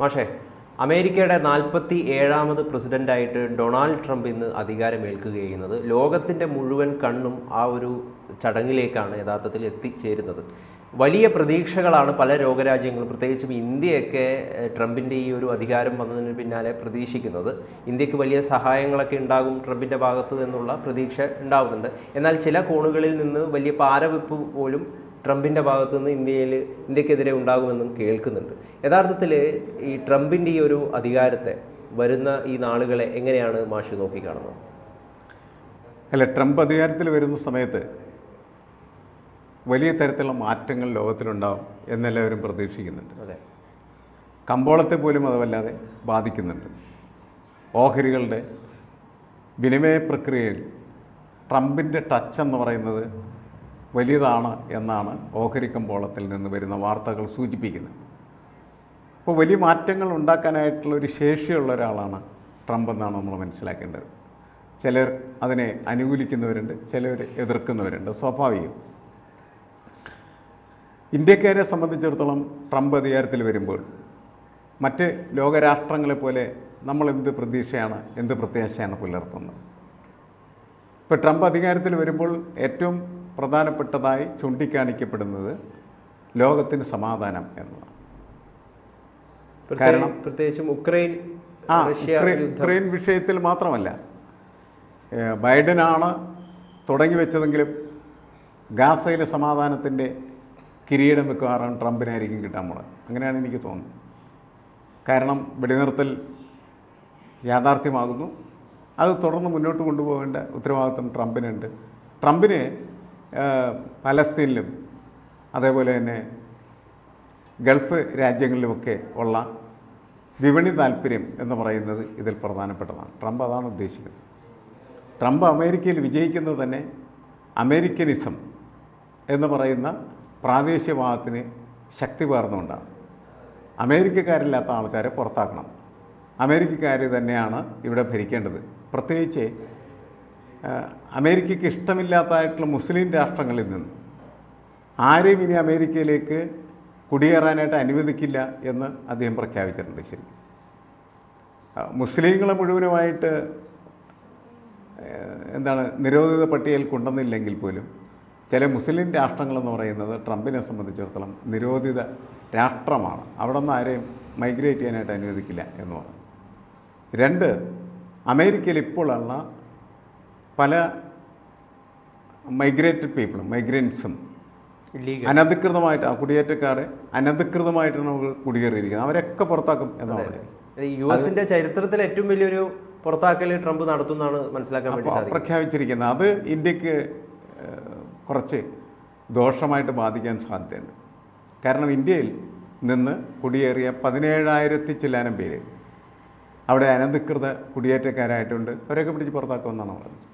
മാഷേ അമേരിക്കയുടെ നാൽപ്പത്തി ഏഴാമത് പ്രസിഡന്റായിട്ട് ഡൊണാൾഡ് ട്രംപ് ഇന്ന് അധികാരമേൽക്കുക ചെയ്യുന്നത് ലോകത്തിന്റെ മുഴുവൻ കണ്ണും ആ ഒരു ചടങ്ങിലേക്കാണ് യഥാർത്ഥത്തിൽ എത്തിച്ചേരുന്നത്. വലിയ പ്രതീക്ഷകളാണ് പല രോഗരാജ്യങ്ങളും പ്രത്യേകിച്ചും ഇന്ത്യയൊക്കെ ട്രംപിന്റെ ഈ ഒരു അധികാരം വന്നതിന് പിന്നാലെ പ്രതീക്ഷിക്കുന്നത്. ഇന്ത്യയ്ക്ക് വലിയ സഹായങ്ങളൊക്കെ ഉണ്ടാകും ട്രംപിന്റെ ഭാഗത്തു നിന്നുള്ള പ്രതീക്ഷ ഉണ്ടാകുന്നുണ്ട് എന്നാൽ ചില കോണുകളിൽ നിന്ന് വലിയ പാരവെപ്പ് പോലും ട്രംപിന്റെ ഭാഗത്ത് നിന്ന് ഇന്ത്യയിൽ ഇന്ത്യക്കെതിരെ ഉണ്ടാകുമെന്നും കേൾക്കുന്നുണ്ട്. യഥാർത്ഥത്തിൽ ഈ ട്രംപിന്റെ ഈ ഒരു അധികാരത്തെ വരുന്ന ഈ നാളുകളെ എങ്ങനെയാണ് മാഷ് നോക്കിക്കാണുന്നത്? അല്ല ട്രംപ് അധികാരത്തിൽ വരുന്ന സമയത്ത് വലിയ തരത്തിലുള്ള മാറ്റങ്ങൾ ലോകത്തിലുണ്ടാവും എന്നെല്ലാവരും പ്രതീക്ഷിക്കുന്നുണ്ട്. അതെ. കമ്പോളത്തെ പോലും അതുവല്ലാതെ ബാധിക്കുന്നുണ്ട്. ഓഹരികളുടെ വിനിമയ പ്രക്രിയയിൽ ട്രംപിന്റെ ടച്ച് എന്ന് പറയുന്നത് വലിയതാണ് എന്നാണ് ഓഹരി കമ്പോളത്തിൽ നിന്ന് വരുന്ന വാർത്തകൾ സൂചിപ്പിക്കുന്നത്. അപ്പോൾ വലിയ മാറ്റങ്ങൾ ഉണ്ടാക്കാനായിട്ടുള്ള ഒരു ശേഷിയുള്ള ഒരാളാണ് ട്രംപ് എന്നാണ് നമ്മൾ മനസ്സിലാക്കേണ്ടത്. ചിലർ അതിനെ അനുകൂലിക്കുന്നവരുണ്ട് ചിലർ എതിർക്കുന്നവരുണ്ട് സ്വാഭാവികം. ഇന്ത്യക്കാരെ സംബന്ധിച്ചിടത്തോളം ട്രംപ് അധികാരത്തിൽ വരുമ്പോൾ മറ്റ് ലോകരാഷ്ട്രങ്ങളെ പോലെ നമ്മൾ എന്ത് പ്രതീക്ഷയാണ് എന്ത് പ്രത്യാശയാണ് പുലർത്തുന്നത്? ഇപ്പോൾ ട്രംപ് അധികാരത്തിൽ വരുമ്പോൾ ഏറ്റവും പ്രധാനപ്പെട്ടതായി ചൂണ്ടിക്കാണിക്കപ്പെടുന്നത് ലോകത്തിന് സമാധാനം എന്നതാണ്. കാരണം- പ്രത്യേകിച്ചും ഉക്രൈൻ ആ ഉക്രൈൻ വിഷയത്തിൽ മാത്രമല്ല ബൈഡനാണ് തുടങ്ങി വെച്ചതെങ്കിലും ഗാസയിലെ സമാധാനത്തിന്റെ കിരീടം മിക്കവാറും ട്രംപിനായിരിക്കും കിട്ടാൻ പോണത്. അങ്ങനെയാണ് എനിക്ക് തോന്നുന്നത്. കാരണം വെടിനിർത്തൽ യാഥാർത്ഥ്യമാകുന്നു. അത് തുടർന്ന് മുന്നോട്ട് കൊണ്ടുപോകേണ്ട ഉത്തരവാദിത്വം ട്രംപിനുണ്ട്. ട്രംപിന് പലസ്തീനിലും അതേപോലെ തന്നെ ഗൾഫ് രാജ്യങ്ങളിലുമൊക്കെ ഉള്ള വിപണി താല്പര്യം എന്ന് പറയുന്നത് ഇതിൽ പ്രധാനപ്പെട്ടതാണ്. ട്രംപ് അതാണ് ഉദ്ദേശിക്കുന്നത്. ട്രംപ് അമേരിക്കയിൽ വിജയിക്കുന്നത് തന്നെ അമേരിക്കനിസം എന്ന് പറയുന്ന പ്രാദേശികവാദത്തിന് ശക്തി പകർന്നുകൊണ്ടാണ്. അമേരിക്കക്കാരില്ലാത്ത ആൾക്കാരെ പുറത്താക്കണം. അമേരിക്കക്കാർ തന്നെയാണ് ഇവിടെ ഭരിക്കേണ്ടത്. പ്രത്യേകിച്ച് അമേരിക്കയ്ക്ക് ഇഷ്ടമില്ലാത്തതായിട്ടുള്ള മുസ്ലിം രാഷ്ട്രങ്ങളിൽ നിന്ന് ആരെയും ഇനി അമേരിക്കയിലേക്ക് കുടിയേറാനായിട്ട് അനുവദിക്കില്ല എന്ന് അദ്ദേഹം പ്രഖ്യാപിച്ചിട്ടുണ്ട് ശരി. മുസ്ലിങ്ങളെ മുഴുവനുമായിട്ട് എന്താണ് നിരോധിത പട്ടികയിൽ കൊണ്ടുവന്നില്ലെങ്കിൽ പോലും ചില മുസ്ലിം രാഷ്ട്രങ്ങളെന്ന് പറയുന്നത് ട്രംപിനെ സംബന്ധിച്ചിടത്തോളം നിരോധിത രാഷ്ട്രമാണ്. അവിടെ നിന്ന് ആരെയും മൈഗ്രേറ്റ് ചെയ്യാനായിട്ട് അനുവദിക്കില്ല എന്ന് പറഞ്ഞു. രണ്ട് അമേരിക്കയിൽ ഇപ്പോഴുള്ള പല മൈഗ്രേറ്റഡ് പീപ്പിളും മൈഗ്രൻസും അനധികൃതമായിട്ട് ആ കുടിയേറ്റക്കാർ അനധികൃതമായിട്ടാണ് അവർ കുടിയേറിയിരിക്കുന്നത്. അവരൊക്കെ പുറത്താക്കും എന്നാണ് യു എസിന്റെ ചരിത്രത്തിൽ ഏറ്റവും വലിയൊരു പുറത്താക്കൽ ട്രംപ് നടത്തുന്നതാണ് മനസ്സിലാക്കാൻ വേണ്ടി പ്രഖ്യാപിച്ചിരിക്കുന്നത് അത് ഇന്ത്യയ്ക്ക് കുറച്ച് ദോഷമായിട്ട് ബാധിക്കാൻ സാധ്യതയുണ്ട്. കാരണം ഇന്ത്യയിൽ നിന്ന് കുടിയേറിയ പതിനേഴായിരത്തി ചില്ലാനം പേര് അവിടെ അനധികൃത കുടിയേറ്റക്കാരായിട്ടുണ്ട്. അവരൊക്കെ പിടിച്ച് പുറത്താക്കുമെന്നാണ് പറഞ്ഞത്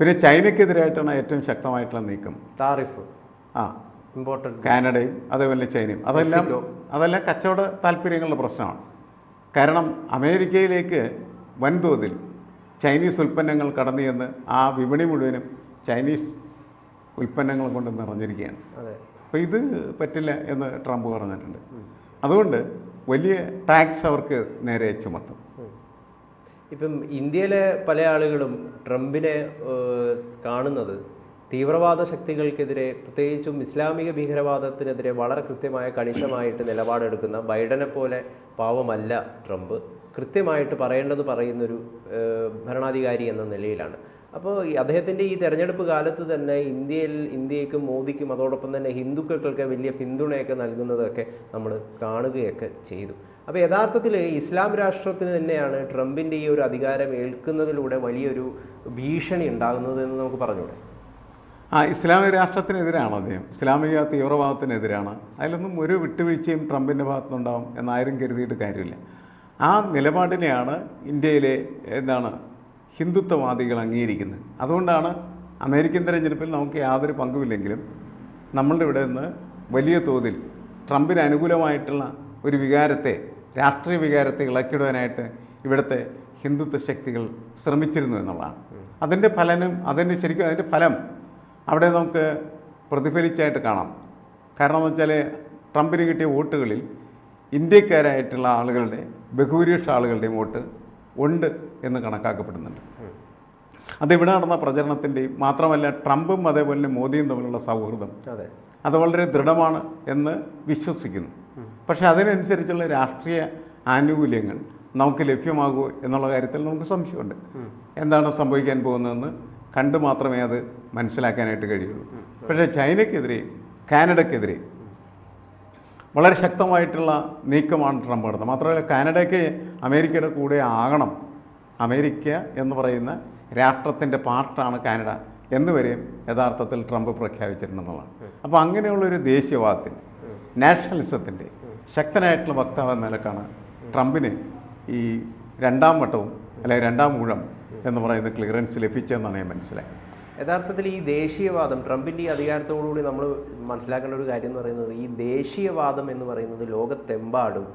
പിന്നെ ചൈനയ്ക്കെതിരായിട്ടാണ് ഏറ്റവും ശക്തമായിട്ടുള്ള നീക്കം. ടാറിഫ് ആ. ഇമ്പോർട്ടന്റ് കാനഡയും അതേപോലെ ചൈനയും. അതെല്ലാം അതെല്ലാം കച്ചവട താല്പര്യങ്ങളുടെ പ്രശ്നമാണ്. കാരണം അമേരിക്കയിലേക്ക് വൻതോതിൽ ചൈനീസ് ഉൽപ്പന്നങ്ങൾ കടന്നു ചെന്ന് ആ വിപണി മുഴുവനും ചൈനീസ് ഉൽപ്പന്നങ്ങൾ കൊണ്ട് നിറഞ്ഞിരിക്കുകയാണ്. അപ്പോൾ ഇത് പറ്റില്ല എന്ന് ട്രംപ് പറഞ്ഞിട്ടുണ്ട്. അതുകൊണ്ട് വലിയ ടാക്സ് അവർക്ക് നേരെ ചുമത്തും. ഇപ്പം ഇന്ത്യയിലെ പല ആളുകളും ട്രംപിനെ കാണുന്നത് തീവ്രവാദ ശക്തികൾക്കെതിരെ പ്രത്യേകിച്ചും ഇസ്ലാമിക ഭീകരവാദത്തിനെതിരെ വളരെ കൃത്യമായ കണിശമായിട്ട് നിലപാടെടുക്കുന്ന ബൈഡനെ പോലെ പാവമല്ല ട്രംപ്. കൃത്യമായിട്ട് പറയേണ്ടത് പറയുന്നൊരു ഭരണാധികാരി എന്ന നിലയിലാണ്. അപ്പോൾ അദ്ദേഹത്തിന്റെ ഈ തെരഞ്ഞെടുപ്പ് കാലത്ത് തന്നെ ഇന്ത്യയിൽ ഇന്ത്യക്കും മോദിക്കും അതോടൊപ്പം തന്നെ ഹിന്ദുക്കൾക്കൊക്കെ വലിയ പിന്തുണയൊക്കെ നൽകുന്നതൊക്കെ നമ്മൾ കാണുകയൊക്കെ ചെയ്തു. അപ്പോൾ യഥാർത്ഥത്തിൽ ഇസ്ലാം രാഷ്ട്രത്തിന് തന്നെയാണ് ട്രംപിന്റെ ഈ ഒരു അധികാരം ഏൽക്കുന്നതിലൂടെ വലിയൊരു ഭീഷണി ഉണ്ടാകുന്നത് എന്ന് നമുക്ക് പറഞ്ഞൂടെ? ആ ഇസ്ലാമിക രാഷ്ട്രത്തിനെതിരാണ് അദ്ദേഹം? ഇസ്ലാമിക തീവ്രവാദത്തിനെതിരാണ്? അതിലൊന്നും ഒരു വിട്ടുവീഴ്ചയും ട്രംപിന്റെ ഭാഗത്തുനിന്നുണ്ടാവും എന്നാരും കരുതിയിട്ട് കാര്യമില്ല. ആ നിലപാടിനെയാണ് ഇന്ത്യയിലെ എന്താണ് ഹിന്ദുത്വവാദികൾ അംഗീകരിക്കുന്നത്. അതുകൊണ്ടാണ് അമേരിക്കൻ തെരഞ്ഞെടുപ്പിൽ നമുക്ക് യാതൊരു പങ്കുമില്ലെങ്കിലും നമ്മളുടെ ഇവിടെ നിന്ന് വലിയ തോതിൽ ട്രംപിന് അനുകൂലമായിട്ടുള്ള ഒരു വികാരത്തെ രാഷ്ട്രീയ വികാരത്തെ ഇളക്കിടുവാനായിട്ട് ഇവിടുത്തെ ഹിന്ദുത്വ ശക്തികൾ ശ്രമിച്ചിരുന്നു എന്നുള്ളതാണ്. അതിന്റെ ഫലനും അതിന്റെ ശരിക്കും അതിന്റെ ഫലം അവിടെ നമുക്ക് പ്രതിഫലിച്ചായിട്ട് കാണാം. കാരണം എന്ന് വെച്ചാൽ ട്രംപിന് കിട്ടിയ വോട്ടുകളിൽ ഇന്ത്യക്കാരായിട്ടുള്ള ആളുകളുടെ ബഹുഭൂരിപക്ഷ ആളുകളുടെയും വോട്ട് ഉണ്ട് എന്ന് കണക്കാക്കപ്പെടുന്നുണ്ട്. അതിവിടെ നടന്ന പ്രചരണത്തിന്റെയും മാത്രമല്ല ട്രംപും അതേപോലെ മോദിയും തമ്മിലുള്ള സൗഹൃദം അതെ. അത് വളരെ ദൃഢമാണ് എന്ന് വിശ്വസിക്കുന്നു. പക്ഷേ അതിനനുസരിച്ചുള്ള രാഷ്ട്രീയ ആനുകൂല്യങ്ങൾ നമുക്ക് ലഭ്യമാകൂ എന്നുള്ള കാര്യത്തിൽ നമുക്ക് സംശയമുണ്ട്. എന്താണ് സംഭവിക്കാൻ പോകുന്നതെന്ന് കണ്ടു മാത്രമേ അത് മനസ്സിലാക്കാനായിട്ട് കഴിയുള്ളൂ. പക്ഷേ ചൈനയ്ക്കെതിരെ കാനഡയ്ക്കെതിരെ വളരെ ശക്തമായിട്ടുള്ള നീക്കമാണ് ട്രംപ് നടത്തുന്നത്. മാത്രമല്ല കാനഡയ്ക്ക് അമേരിക്കയുടെ കൂടെ ആകണം. അമേരിക്ക എന്ന് പറയുന്ന രാഷ്ട്രത്തിന്റെ പാർട്ടാണ് കാനഡ എന്നുവരെയും യഥാർത്ഥത്തിൽ ട്രംപ് പ്രഖ്യാപിച്ചിട്ടുണ്ടെന്നുള്ളതാണ് അപ്പോൾ അങ്ങനെയുള്ളൊരു ദേശീയവാദത്തിന്റെ നാഷണലിസത്തിന്റെ ശക്തനായിട്ടുള്ള വക്താവ് എന്ന നിലക്കാണ് ട്രംപിന് ഈ രണ്ടാം വട്ടവും അല്ലെങ്കിൽ രണ്ടാം ഊഴം എന്ന് പറയുന്ന ക്ലിയറൻസ് ലഭിച്ചതെന്നാണ് ഞാൻ മനസ്സിലാക്കുന്നത്. യഥാർത്ഥത്തിൽ ഈ ദേശീയവാദം ട്രംപിന്റെ ഈ അധികാരത്തോടുകൂടി നമ്മൾ മനസ്സിലാക്കേണ്ട ഒരു കാര്യം എന്ന് പറയുന്നത് ഈ ദേശീയവാദം എന്ന് പറയുന്നത് ലോകത്തെമ്പാടും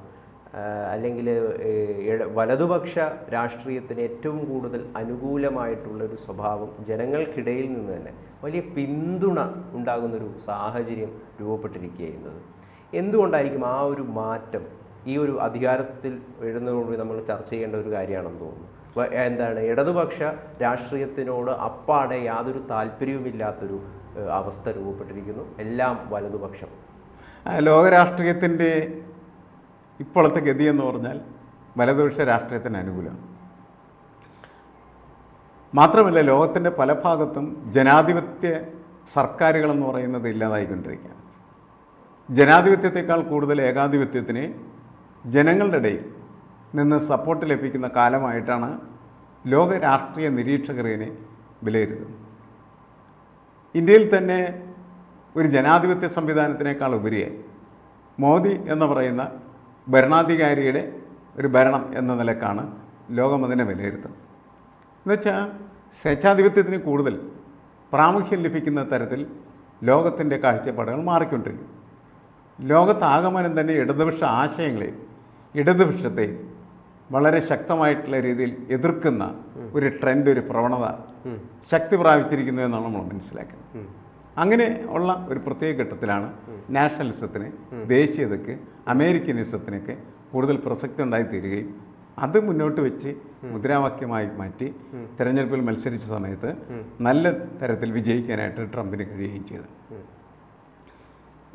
അല്ലെങ്കിൽ വലതുപക്ഷ രാഷ്ട്രീയത്തിന് ഏറ്റവും കൂടുതൽ അനുകൂലമായിട്ടുള്ളൊരു സ്വഭാവം ജനങ്ങൾക്കിടയിൽ നിന്ന് തന്നെ വലിയ പിന്തുണ ഉണ്ടാകുന്നൊരു സാഹചര്യം രൂപപ്പെട്ടിരിക്കുന്നത് എന്തുകൊണ്ടായിരിക്കും ആ ഒരു മാറ്റം ഈ ഒരു അധികാരത്തിൽ എഴുന്നതോടുകൂടി നമ്മൾ ചർച്ച ചെയ്യേണ്ട ഒരു കാര്യമാണെന്ന് തോന്നുന്നു? എന്താണ് ഇടതുപക്ഷ രാഷ്ട്രീയത്തിനോട് അപ്പാടെ യാതൊരു താല്പര്യവുമില്ലാത്തൊരു അവസ്ഥ രൂപപ്പെട്ടിരിക്കുന്നു. എല്ലാം വലതുപക്ഷം. ലോകരാഷ്ട്രീയത്തിന്റെ ഇപ്പോഴത്തെ ഗതി എന്ന് പറഞ്ഞാൽ വലതുപക്ഷ രാഷ്ട്രീയത്തിന് അനുകൂലം മാത്രമല്ല ലോകത്തിന്റെ പല ഭാഗത്തും ജനാധിപത്യ സർക്കാരുകളെന്ന് പറയുന്നത് ഇല്ലാതായിക്കൊണ്ടിരിക്കുകയാണ്. ജനാധിപത്യത്തെക്കാൾ കൂടുതൽ ഏകാധിപത്യത്തിന് ജനങ്ങളുടെ ഇടയിൽ നിന്ന് സപ്പോർട്ട് ലഭിക്കുന്ന കാലമായിട്ടാണ് ലോക രാഷ്ട്രീയ നിരീക്ഷകർ ഇതിനെ വിലയിരുത്തുന്നത്. ഇന്ത്യയിൽ തന്നെ ഒരു ജനാധിപത്യ സംവിധാനത്തിനേക്കാൾ ഉപരിയായി മോദി എന്ന് പറയുന്ന ഭരണാധികാരിയുടെ ഒരു ഭരണം എന്ന നിലക്കാണ് ലോകം അതിനെ വിലയിരുത്തുന്നത്. എന്നുവെച്ചാൽ സ്വേച്ഛാധിപത്യത്തിന് കൂടുതൽ പ്രാമുഖ്യം ലഭിക്കുന്ന തരത്തിൽ ലോകത്തിന്റെ കാഴ്ചപ്പാടുകൾ മാറിക്കൊണ്ടിരിക്കും ലോകത്താകമാനം തന്നെ ഇടതുപക്ഷ ആശയങ്ങളെയും ഇടതുപക്ഷത്തെയും വളരെ ശക്തമായിട്ടുള്ള രീതിയിൽ എതിർക്കുന്ന ഒരു ട്രെൻഡ് ഒരു പ്രവണത ശക്തി പ്രാപിച്ചിരിക്കുന്നു എന്നാണ് നമ്മൾ മനസ്സിലാക്കുന്നത്. അങ്ങനെ ഉള്ള ഒരു പ്രത്യേക ഘട്ടത്തിലാണ് നാഷണലിസത്തിന് ദേശീയതയ്ക്ക് അമേരിക്കനിസത്തിനൊക്കെ കൂടുതൽ പ്രസക്തി ഉണ്ടായിത്തീരുകയും അത് മുന്നോട്ട് വെച്ച് മുദ്രാവാക്യമായി മാറ്റി തെരഞ്ഞെടുപ്പിൽ മത്സരിച്ച സമയത്ത് നല്ല തരത്തിൽ വിജയിക്കാനായിട്ട് ട്രംപിന് കഴിയുകയും ചെയ്തു.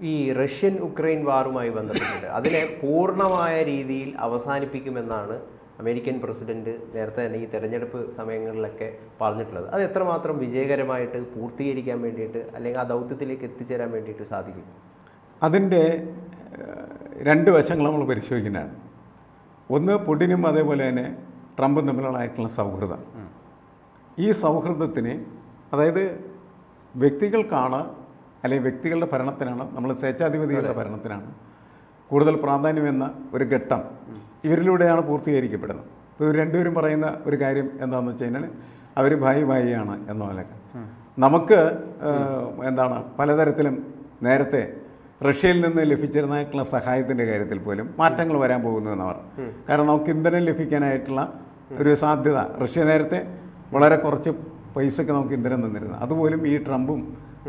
ഈ റഷ്യൻ ഉക്രൈൻ വാറുമായി ബന്ധപ്പെട്ടിട്ട് അതിനെ പൂർണമായ രീതിയിൽ അവസാനിപ്പിക്കുമെന്നാണ് അമേരിക്കൻ പ്രസിഡന്റ് നേരത്തെ തന്നെ ഈ തെരഞ്ഞെടുപ്പ് സമയങ്ങളിലൊക്കെ പറഞ്ഞിട്ടുള്ളത്. അത് എത്രമാത്രം വിജയകരമായിട്ട് പൂർത്തീകരിക്കാൻ വേണ്ടിയിട്ട് അല്ലെങ്കിൽ ആ ദൗത്യത്തിലേക്ക് എത്തിച്ചേരാൻ വേണ്ടിയിട്ട് സാധിക്കും? അതിന്റെ രണ്ട് വശങ്ങൾ നമ്മൾ പരിശോധിക്കുന്നതാണ്. ഒന്ന് പുടിനും അതേപോലെ തന്നെ ട്രംപും തമ്മിലുള്ളതായിട്ടുള്ള സൗഹൃദം. ഈ സൗഹൃദത്തിന് അതായത് വ്യക്തികൾക്കാണ് അല്ലെങ്കിൽ വ്യക്തികളുടെ ഭരണത്തിനാണ് നമ്മൾ സ്വേച്ഛാധിപതികളുടെ ഭരണത്തിനാണ് കൂടുതൽ പ്രാധാന്യമെന്ന ഒരു ഘട്ടം ഇവരിലൂടെയാണ് പൂർത്തീകരിക്കപ്പെടുന്നത്. ഇപ്പോൾ ഇവർ രണ്ടുപേരും പറയുന്ന ഒരു കാര്യം എന്താണെന്ന് വെച്ച് കഴിഞ്ഞാൽ അവർ ഭായി ഭായിയാണ് എന്ന നമുക്ക് എന്താണ് പലതരത്തിലും നേരത്തെ റഷ്യയിൽ നിന്ന് ലഭിച്ചിരുന്നതായിട്ടുള്ള സഹായത്തിന്റെ കാര്യത്തിൽ പോലും മാറ്റങ്ങൾ വരാൻ പോകുന്നു എന്ന് പറഞ്ഞു. കാരണം നമുക്ക് ഇന്ധനം ലഭിക്കാനായിട്ടുള്ള ഒരു സാധ്യത റഷ്യ നേരത്തെ വളരെ കുറച്ച് പൈസയ്ക്ക് നമുക്ക് ഇന്ധനം തന്നിരുന്നത് അതുപോലും ഈ ട്രംപും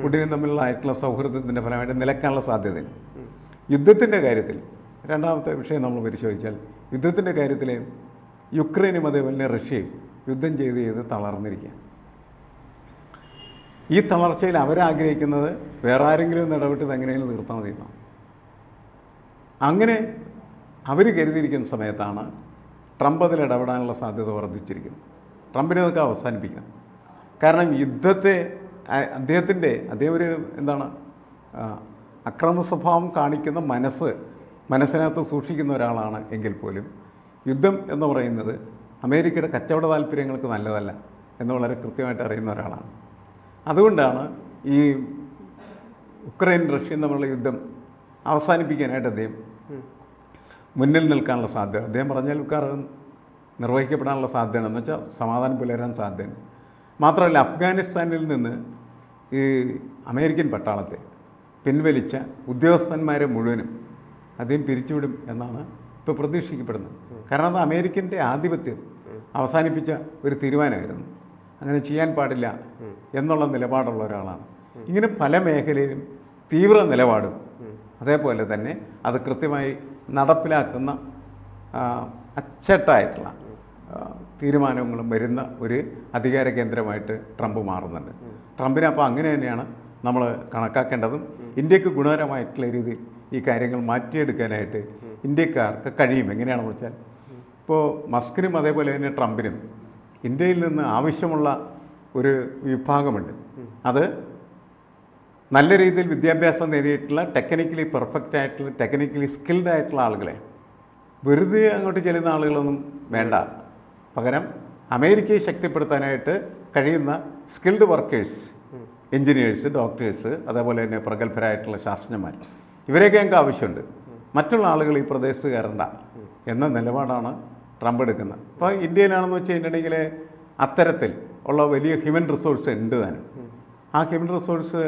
പുടിനും തമ്മിലുള്ള ആയിട്ടുള്ള സൗഹൃദത്തിന്റെ ഫലമായിട്ട് നിലക്കാനുള്ള സാധ്യതയുണ്ട് യുദ്ധത്തിന്റെ കാര്യത്തിൽ രണ്ടാമത്തെ വിഷയം നമ്മൾ പരിശോധിച്ചാൽ യുദ്ധത്തിന്റെ കാര്യത്തിൽ യുക്രൈനും അതേപോലെ റഷ്യയും യുദ്ധം ചെയ്ത് ചെയ്ത് തളർന്നിരിക്കുക ഈ തളർച്ചയിൽ അവരാഗ്രഹിക്കുന്നത് വേറെ ആരെങ്കിലും ഇടപെട്ട് എങ്ങനെയും നിർത്താൻ മതി അങ്ങനെ അവർ കരുതിയിരിക്കുന്ന സമയത്താണ് ട്രംപ് അതിൽ ഇടപെടാനുള്ള സാധ്യത വർദ്ധിച്ചിരിക്കുന്നത്. ട്രംപിനെ അതൊക്കെ അവസാനിപ്പിക്കണം. കാരണം യുദ്ധത്തെ അദ്ദേഹത്തിന്റെ അദ്ദേഹം ഒരു എന്താണ് അക്രമ സ്വഭാവം കാണിക്കുന്ന മനസ്സ് മനസ്സിനകത്ത് സൂക്ഷിക്കുന്ന ഒരാളാണ് എങ്കിൽ പോലും യുദ്ധം എന്ന് പറയുന്നത് അമേരിക്കയുടെ കച്ചവട താല്പര്യങ്ങൾക്ക് നല്ലതല്ല എന്ന് വളരെ കൃത്യമായിട്ട് അറിയുന്ന ഒരാളാണ്. അതുകൊണ്ടാണ് ഈ ഉക്രൈൻ റഷ്യയും തമ്മിലുള്ള യുദ്ധം അവസാനിപ്പിക്കാനായിട്ട് അദ്ദേഹം മുന്നിൽ നിൽക്കാനുള്ള സാധ്യത. അദ്ദേഹം പറഞ്ഞാൽ ഉക്കാറ് നിർവഹിക്കപ്പെടാനുള്ള സാധ്യതയാണ് എന്ന് വെച്ചാൽ സമാധാനം പുലരാൻ സാധ്യതയുണ്ട്. മാത്രമല്ല അഫ്ഗാനിസ്ഥാനിൽ നിന്ന് ഈ അമേരിക്കൻ പട്ടാളത്തെ പിൻവലിച്ച ഉദ്യോഗസ്ഥന്മാരെ മുഴുവനും അദ്ദേഹം പിരിച്ചുവിടും എന്നാണ് ഇപ്പോൾ പ്രതീക്ഷിക്കപ്പെടുന്നത്. കാരണം അത് അമേരിക്കന്റെ ആധിപത്യം അവസാനിപ്പിച്ച ഒരു തീരുമാനമായിരുന്നു. അങ്ങനെ ചെയ്യാൻ പാടില്ല എന്നുള്ള നിലപാടുള്ള ഒരാളാണ്. ഇങ്ങനെ പല മേഖലയിലും തീവ്ര നിലപാടും അതേപോലെ തന്നെ അത് കൃത്യമായി നടപ്പിലാക്കുന്ന അച്ചട്ടായിട്ടുള്ള തീരുമാനങ്ങളും വരുന്ന ഒരു അധികാര കേന്ദ്രമായിട്ട് ട്രംപ് മാറുന്നുണ്ട്. ട്രംപിനെ അപ്പോൾ അങ്ങനെ തന്നെയാണ് നമ്മൾ കണക്കാക്കേണ്ടതും ഇന്ത്യയ്ക്ക് ഗുണകരമായിട്ടുള്ള രീതിയിൽ ഈ കാര്യങ്ങൾ മാറ്റിയെടുക്കാനായിട്ട് ഇന്ത്യക്കാർക്ക് കഴിയും. എങ്ങനെയാണെന്ന് വെച്ചാൽ ഇപ്പോൾ മസ്കിനും അതേപോലെ തന്നെ ട്രംപിനും ഇന്ത്യയിൽ നിന്ന് ആവശ്യമുള്ള ഒരു വിഭാഗമുണ്ട്. അത് നല്ല രീതിയിൽ വിദ്യാഭ്യാസം നേടിയിട്ടുള്ള ടെക്നിക്കലി പെർഫെക്റ്റ് ആയിട്ടുള്ള ടെക്നിക്കലി സ്കിൽഡ് ആയിട്ടുള്ള ആളുകളെ വെറുതെ അങ്ങോട്ട് ചെല്ലുന്ന ആളുകളൊന്നും വേണ്ട. പകരം അമേരിക്കയെ ശക്തിപ്പെടുത്താനായിട്ട് കഴിയുന്ന സ്കിൽഡ് വർക്കേഴ്സ് എഞ്ചിനീയേഴ്സ് ഡോക്ടേഴ്സ് അതേപോലെ തന്നെ പ്രഗത്ഭരായിട്ടുള്ള ശാസ്ത്രജ്ഞന്മാർ. ഇവരെയൊക്കെ ഞങ്ങൾക്ക് ആവശ്യമുണ്ട്. മറ്റുള്ള ആളുകൾ ഈ പ്രദേശത്ത് കയറണ്ട എന്ന നിലപാടാണ് ട്രംപ് എടുക്കുന്നത്. അപ്പോൾ ഇന്ത്യയിലാണെന്ന് വെച്ച് കഴിഞ്ഞിട്ടുണ്ടെങ്കിൽ അത്തരത്തിൽ ഉള്ള വലിയ ഹ്യൂമൻ റിസോഴ്സ് ഉണ്ട് താനും. ആ ഹ്യൂമൻ റിസോഴ്സ്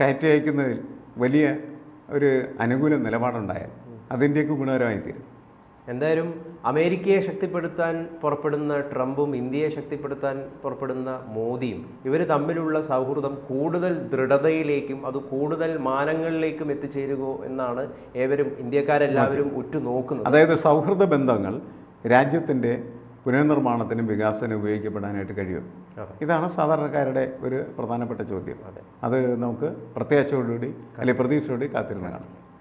കയറ്റി അയക്കുന്നതിൽ വലിയ ഒരു അനുകൂല നിലപാടുണ്ടായാൽ അത് ഇന്ത്യയ്ക്ക് ഗുണകരമായി തീരും. എന്തായാലും അമേരിക്കയെ ശക്തിപ്പെടുത്താൻ പുറപ്പെടുന്ന ട്രംപും ഇന്ത്യയെ ശക്തിപ്പെടുത്താൻ പുറപ്പെടുന്ന മോദിയും ഇവർ തമ്മിലുള്ള സൗഹൃദം കൂടുതൽ ദൃഢതയിലേക്കും അത് കൂടുതൽ മാനങ്ങളിലേക്കും എത്തിച്ചേരുകയോ എന്നാണ് ഏവരും ഇന്ത്യക്കാരെല്ലാവരും ഉറ്റുനോക്കുന്നത്. അതായത് സൗഹൃദ ബന്ധങ്ങൾ രാജ്യത്തിന്റെ പുനർനിർമ്മാണത്തിനും വികാസത്തിനും ഉപയോഗിക്കപ്പെടാനായിട്ട് കഴിയും. ഇതാണ് സാധാരണക്കാരുടെ ഒരു പ്രധാനപ്പെട്ട ചോദ്യം. അതെ. അത് നമുക്ക് പ്രത്യാശയോടുകൂടി അല്ലെങ്കിൽ പ്രതീക്ഷയോടുകൂടി കാത്തിരുന്ന് കാണാം.